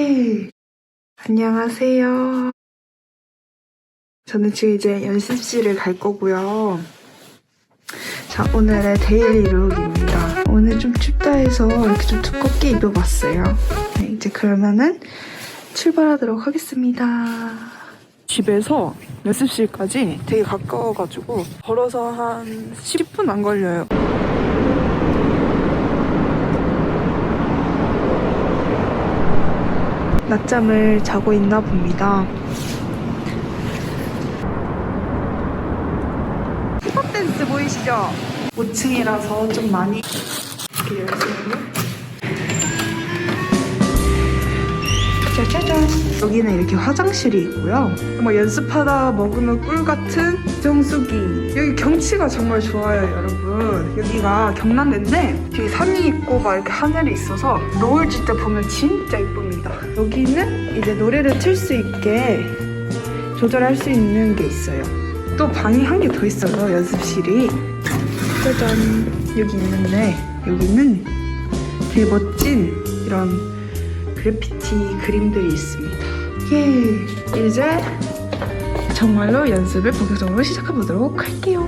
예. 안녕하세요. 저는 지금 이제 연습실을 갈 거고요. 자, 오늘의 데일리 룩입니다. 오늘 좀 춥다 해서 이렇게 좀 두껍게 입어봤어요. 네, 이제 그러면은 출발하도록 하겠습니다. 집에서 연습실까지 되게 가까워가지고 걸어서 한 10분 안 걸려요. 낮잠을 자고 있나 봅니다. 힙합 댄스 보이시죠? 5층이라서 좀 많이 이렇게 열심히 짜자잔 여기는 이렇게 화장실이 있고요. 뭐 연습하다 먹으면 꿀 같은 정수기. 여기 경치가 정말 좋아요 여러분. 여기가 경남대인데 뒤에 산이 있고 막 이렇게 하늘이 있어서 노을 질 때 보면 진짜 이쁩니다. 여기는 이제 노래를 틀 수 있게 조절할 수 있는 게 있어요. 또 방이 한 개 더 있어요 연습실이. 짜잔. 여기 있는데 여기는 되게 멋진 이런 그래피티 그림들이 있습니다. 예, 이제 정말로 연습을 본격적으로 시작해 보도록 할게요.